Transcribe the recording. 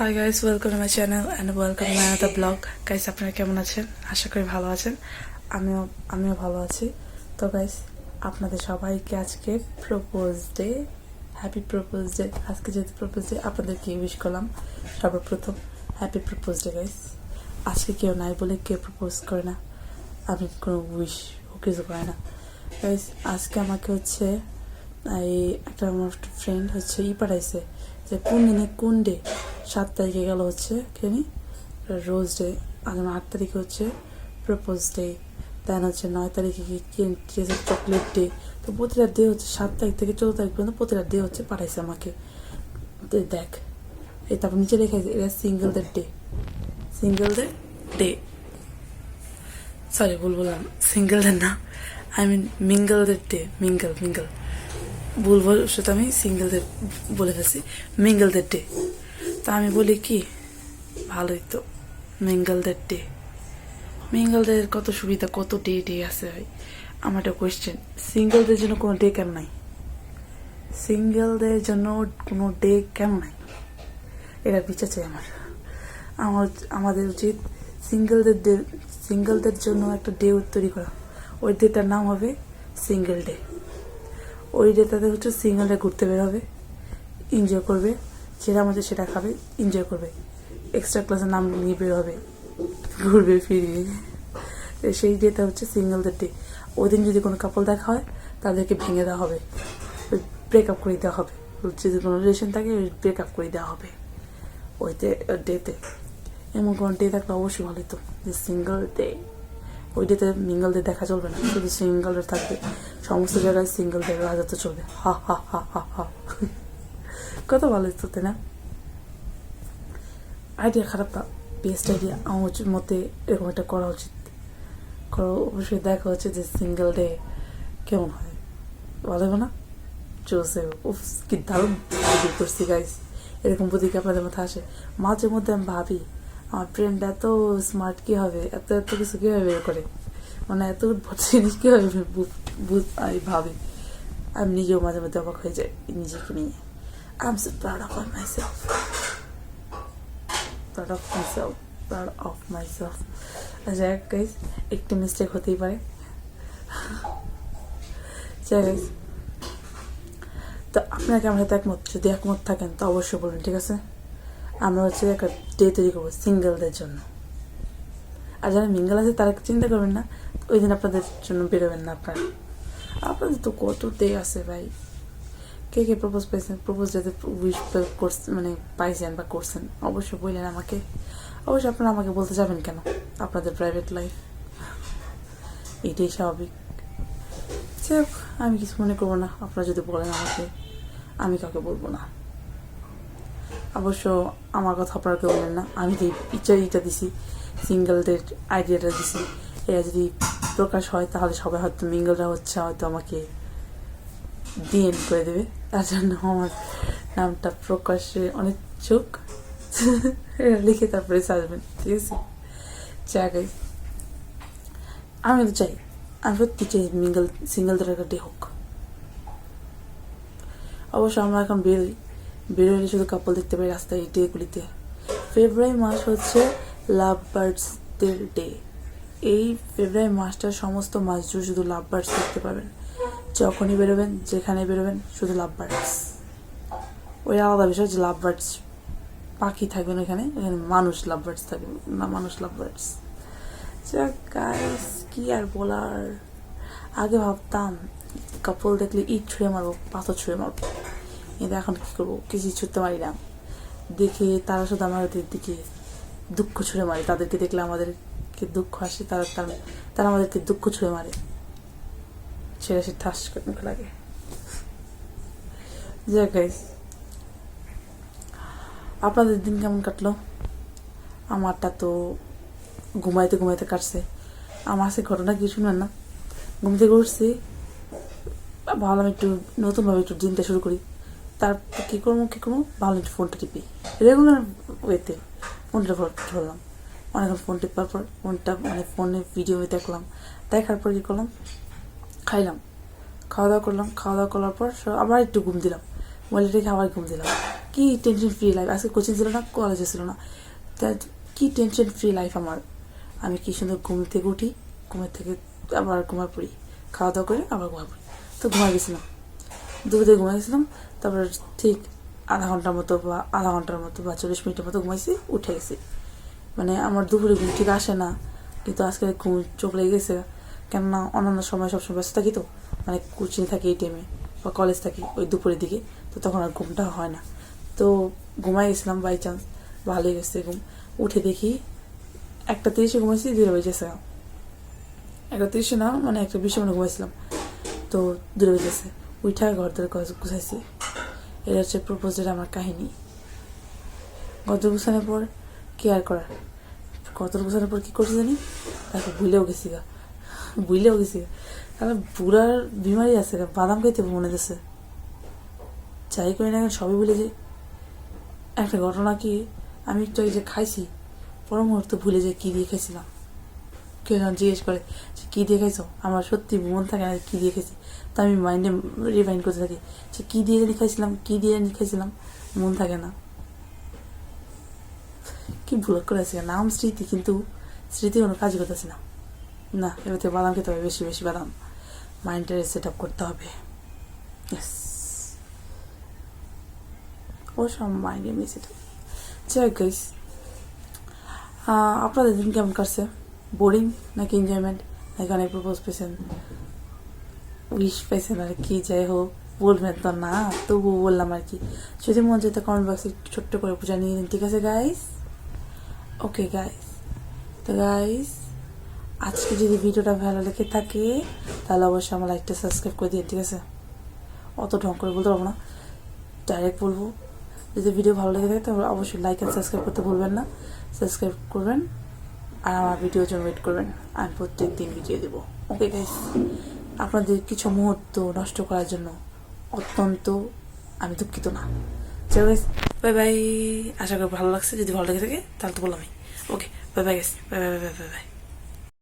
Hi guys welcome my channel and welcome my another blog guys আপনারা কেমন আছেন? আশা করি ভালো আছেন। আমিও আমিও ভালো আছি। তো গাইস আপনাদের সবাইকে আজকে propose day happy propose day আজকে যেহেতু প্রপোজ ডে আপনাদেরকে উইশ করলাম। সর্বপ্রথম হ্যাপি প্রপোজ ডে গাইস আজকে কেউ নাই বলে কেউ প্রপোজ করে না। আমি কোনো উইশ ও কিছু করে না। গাইস আজকে আমাকে হচ্ছে, এই একটা আমার ফ্রেন্ড হচ্ছে, ই পাঠাইছে যে কোন দিনে কোন ডে সাত তারিখে গেল হচ্ছে কেনি রোজ ডে আমার আট তারিখে হচ্ছে প্রপোজ ডে দেন হচ্ছে নয় তারিখে চকলেট ডে তো প্রতিটা ডে হচ্ছে সাত তারিখ থেকে চোদ্দ তারিখ পর্যন্ত প্রতিটা ডে হচ্ছে পাঠাইছে আমাকে। দেখ, এই তারপর নিচে লেখা আছে, এটা সিঙ্গেলদের ডে সিঙ্গেলদের ডে সরি ভুল বললাম সিঙ্গেলদের না আই মিন মিঙ্গলদের ডে মিঙ্গল মিঙ্গল ভুল বল সেটা আমি সিঙ্গেলদের বলে ফেলছি মিঙ্গলদের ডে তা আমি বলি কি? ভালোই তো। মিঙ্গলদের ডে মিঙ্গলদের কত সুবিধা, কত ডে ডে আছে ভাই। আমার একটা কোয়েশ্চেন সিঙ্গেলদের জন্য কোনো ডে কেন নাই? সিঙ্গেলদের জন্য কোনো ডে কেন নাই? এটা বিচার চাই আমার। আমার, আমাদের উচিত সিঙ্গেলদের ডে সিঙ্গেলদের জন্য একটা ডে তৈরি করা। ওই ডেটার নাম হবে সিঙ্গেল ডে ওই ডেটাতে হচ্ছে সিঙ্গেল ডে ঘুরতে বের হবে এনজয় করবে। যেটা মধ্যে সেটা খাবে এনজয় করবে। এক্সট্রা ক্লাসের নাম নিয়ে বের হবে, ঘুরবে, ফিরবে। সেই ডেটা হচ্ছে সিঙ্গেলদের ডে ওই দিন যদি কোনো কাপল দেখা হয়, তাদেরকে ভেঙে দেওয়া হবে ব্রেকআপ করে দেওয়া হবে। যদি কোনো রিলেশন থাকে ব্রেকআপ করে দেওয়া হবে ওইতে ডেতে এমন কোনো ডে থাকলে অবশ্যই ভালো হতো, যে সিঙ্গেল ডে ওই ডেতে মিঙ্গলদের দেখা চলবে না, শুধু সিঙ্গেলদের থাকবে। সমস্ত জায়গায় সিঙ্গেলদের রাজত্ব চলবে। হা হা হা হা হা। কত ভালো হতো তাই না? আইডিয়া খারাপ বেস্ট আইডিয়া আমার মতে এরকম একটা করা উচিত। করো অবশ্যই দেখা হচ্ছে যে সিঙ্গেল ডে কেমন হয়। ভালো হবে না? চলছে উফ কি দারুণ করছি গাইস এরকম বুদ্ধি আপনাদের মাথায় আসে? মাঝে মধ্যে আমি ভাবি, আমার ফ্রেন্ড এত স্মার্ট কি হবে এত এত কিছু কীভাবে বের করে? মানে এত উদ্ভট জিনিস কীভাবে আমি ভাবি? আমি নিজেও মাঝে মধ্যে অবাক হয়ে যাই নিজেকে নিয়ে। Of myself proud of myself proud of myself যাই হোক গাইজ একটু মিস্টেক হতেই পারে যাই গাইজ তো আপনার কেমন সাথে একমত যদি একমত থাকেন তো অবশ্যই বলবেন ঠিক আছে আমরা হচ্ছে একটা ডে তৈরি করব সিঙ্গেলদের জন্য। আর যারা মিঙ্গল আছে, তারা চিন্তা করবেন না, ওই দিন আপনাদের জন্য বেরোবেন না আপনারা। আপনাদের তো কত ডে আছে, ভাই। কে কে প্রপোজ পাইছেন প্রপোজ যাতে উইশ করছেন মানে পাইছেন বা করছেন, অবশ্যই বললেন আমাকে। অবশ্যই আপনারা আমাকে বলতে যাবেন কেন? আপনাদের প্রাইভেট লাইফ এটাই স্বাভাবিক। যাই হোক, আমি কিছু মনে করব না। আপনারা যদি বলেন আমাকে, আমি কাউকে বলব না। অবশ্য আমার কথা আপনারা কেউ বলেন না। আমি যে পিকচারিটা দিছি সিঙ্গেলদের আইডিয়াটা দিছি, এরা যদি প্রকাশ হয়, তাহলে সবাই হয়তো মিঙ্গলরা হচ্ছে, হয়তো আমাকে ডিএন করে দেবে। তার জন্য আমার নামটা প্রকাশে অনেক চোখ। লিখে তারপরে সাজবেন, ঠিক আছে? জায়গায় আমি তো চাই, আমি সত্যি চাই মিঙ্গল সিঙ্গেলদের একটা ডে হোক। অবশ্য আমরা এখন বেরোই বেরোলে শুধু কাপল দেখতে পাই রাস্তায় এই ডেগুলিতে। ফেব্রুয়ারি মাস হচ্ছে লাভ বার্ডসদের ডে। এই ফেব্রুয়ারি মাসটার সমস্ত মাস জুড়ে শুধু লাভ বার্ডস দেখতে পাবেন। যখনই বেরোবেন যেখানে বেরোবেন, শুধু লাভ বার্ডস ওই আলাদা বিষয় যে লাভ বার্ডস পাখি থাকবেন ওখানে এখানে মানুষ লাভ বার্ডস থাকবে, না মানুষ লাভ বার্ডস গাইস কি আর বলার? আগে ভাবতাম কাপল দেখলে ইট ছুঁড়ে মারবো, পাথর ছুঁড়ে মারবো। কিন্তু এখন কী করব? কিছু ছুটতে পারি না। দেখে তারা শুধু আমাদের দিকে দুঃখ ছুঁড়ে মারে। তাদেরকে দেখলে আমাদেরকে দুঃখ আসে তারা তারা আমাদেরকে দুঃখ ছুঁড়ে মারে। সেটা সে ঠাস করে মুখে লাগে যাক আপনাদের দিন কেমন কাটলো আমারটা তো ঘুমাইতে ঘুমাইতে কাটছে আমার সে ঘটনা কি শুনবেন না ঘুম থেকে উঠছি ভাবলাম একটু নতুনভাবে একটু দিনটা শুরু করি তারপর কী করব কী করব ভালো একটু ফোনটা টিপি রেগুলার ওয়েতে ফোনটা ধরলাম অনেকক্ষণ ফোন টিপার পর ফোনটা মানে ফোনে ভিডিও দেখলাম দেখার পর কী করলাম খাইলাম। খাওয়া দাওয়া করলাম খাওয়া দাওয়া করার পর আবার একটু ঘুম দিলাম। মোবাইল রেখে আবার ঘুম দিলাম। কি টেনশন ফ্রি লাইফ আজকে কোচিং ছিল না কলেজে ছিল না। তা কি টেনশন ফ্রি লাইফ আমার? আমি কি সুন্দর ঘুম থেকে উঠি, ঘুমের থেকে আবার ঘুমা পড়ি। খাওয়া দাওয়া করে আবার ঘুমায় পড়ি। তো ঘুমা গেছিলাম। দুপুরে ঘুমা গেছিলাম, তারপর ঠিক আধা ঘণ্টার মতো বা আধা ঘণ্টার মতো বা চল্লিশ মিনিটের মতো ঘুমাইছি, উঠে গেছি। মানে আমার দুপুরে ঘুম ঠিক আসে না, কিন্তু আজকে ঘুম চোখ লেগে গেছে। কেননা অন্যান্য সময় সবসময় ব্যস্ত থাকি তো মানে কোচিং থাকি এই টাইমে বা কলেজ থাকি ওই দুপুরের দিকে, তো তখন আর ঘুমটা হয় না। তো ঘুমাই গেছিলাম বাই চান্স ভালোই গেছে ঘুম। উঠে দেখি একটা তিরিশে ঘুমাইছি দুটো বেজেছে একটা তিরিশে না মানে একটা বিশে মানে ঘুমাইছিলাম। তো দূরে বেজেছে উঠা ঘর ধরে গুছাইছি। এটা হচ্ছে প্রপোজের আমার কাহিনী। গত গুছানোর পর কি আর করার? গত গুছানোর পর কী করছি জানি? তারপর ভুলেও গেছি গা। ভুলেও গেছি। তাহলে বুড়ার বিমারি আছে বাদাম খাইতে মনে দিচ্ছে যাই করি না সবই ভুলে যাই। একটা ঘটনা কি, আমি একটু যে খাইছি পর মুহূর্তে ভুলে যাই কী দিয়ে খাইছিলাম। কেউ যখন জিজ্ঞেস করে যে কী দিয়ে খাইছো, আমার সত্যি মন থাকে না কী দিয়ে খাইছি। তা আমি মাইন্ডে রিমাইন্ড করতে থাকি যে কী দিয়ে জানি খাইছিলাম, কী দিয়ে জানি খাইছিলাম, মন থাকে না। কি ভুল করেছি নাম স্মৃতি, কিন্তু স্মৃতি কোনো কাজ করতেছি না। না, এবার বাদাম খেতে হবে বেশি বেশি বাদাম। মাইন্ডটা সেট আপ করতে হবে। ও সব মাইন্ডে মিশে যাই গাইস আপনাদের দিন কেমন কাটছে? বোরিং নাকি এনজয়মেন্ট নাকি অনেক প্রপোজ পেয়েছেন? উইশ পেয়েছেন আর কি, যাই হোক, বলবেন তো না, তবুও বললাম আর কি। যদি মন যেতে কমেন্ট বক্সে ছোট্ট করে পূজা নিয়ে নিন, ঠিক আছে গাইস ওকে গাইস তো গাইস আজকে যদি ভিডিওটা ভালো লেগে থাকে, তাহলে অবশ্যই আমার লাইকটা সাবস্ক্রাইব করে দিন ঠিক আছে? অত ঢং করে বলতে পারব না। ডাইরেক্ট বলব। যদি ভিডিও ভালো লেগে থাকে, তাহলে অবশ্যই লাইক অ্যান্ড সাবস্ক্রাইব করতে ভুলবেন না। সাবস্ক্রাইব করবেন আর আমার ভিডিওর জন্য ওয়েট করবেন। আমি প্রত্যেক দিন ভিডিও দেবো। ওকে গাইস আপনাদের কিছু মুহূর্ত নষ্ট করার জন্য অত্যন্ত আমি দুঃখিত না। চলো গাইস বাই বাই আশা করি ভালো লাগছে। যদি ভালো লেগে থাকে, তাহলে তো বললামই। Okay bye bye guys bye bye bye bye bye